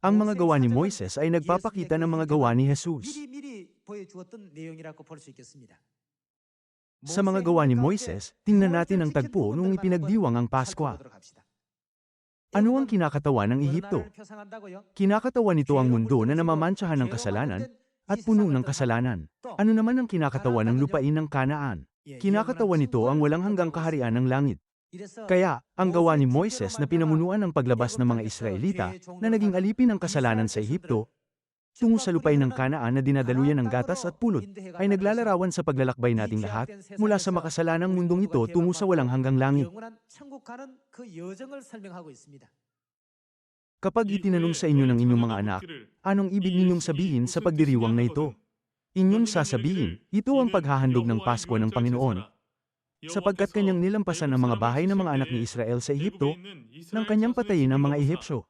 Ang mga gawa ni Moises ay nagpapakita ng mga gawa ni Jesus. Sa mga gawa ni Moises, tingnan natin ang tagpo nung ipinagdiwang ang Pasko. Ano ang kinakatawa ng Ehipto? Kinakatawan nito ang mundo na namamantsahan ng kasalanan at puno ng kasalanan. Ano naman ang kinakatawan ng lupain ng Kanaan? Kinakatawan nito ang walang hanggang kaharian ng langit. Kaya, ang gawa ni Moises na pinamunuan ang paglabas ng mga Israelita na naging alipin ng kasalanan sa Ehipto, tungo sa lupay ng Kanaan na dinadaluyan ng gatas at pulot, ay naglalarawan sa paglalakbay nating lahat mula sa makasalanang mundong ito tungo sa walang hanggang langit. Kapag itinanong sa inyo ng inyong mga anak, anong ibig ninyong sabihin sa pagdiriwang na ito? Inyong sasabihin, ito ang paghahandog ng Pasko ng Panginoon, sapagkat kanyang nilampasan ang mga bahay ng mga anak ni Israel sa Ehipto, nang kanyang patayin ang mga Ehipsyo,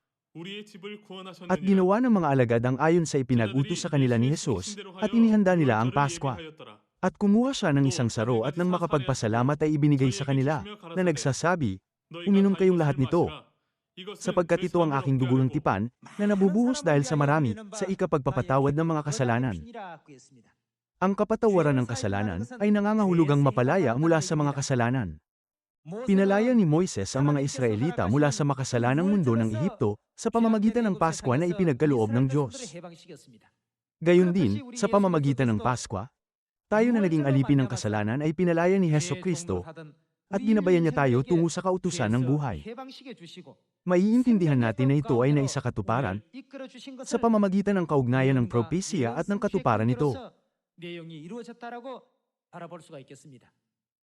at ginawa ng mga alagad ang ayon sa ipinag-utos sa kanila ni Jesus, at inihanda nila ang Paskwa. At kumuha siya ng isang saro at nang makapagpasalamat ay ibinigay sa kanila, na nagsasabi, Uminom kayong lahat nito, sapagkat ito ang aking dugo ng tipan, na nabubuhos dahil sa marami, sa ikapagpapatawad ng mga kasalanan. Ang kapatawaran ng kasalanan ay nangangahulugang mapalaya mula sa mga kasalanan. Pinalaya ni Moises ang mga Israelita mula sa makasalanang mundo ng Ehipto sa pamamagitan ng Paskwa na ipinagkaloob ng Diyos. Gayon din, sa pamamagitan ng Paskwa, tayo na naging alipin ng kasalanan ay pinalaya ni Heso Kristo at ginabayan niya tayo tungo sa kautusan ng buhay. Maiintindihan natin na ito ay naisakatuparan sa pamamagitan ng kaugnayan ng propesya at ng katuparan nito. 내용이 이루어졌다라고 바라볼 수가 있겠습니다.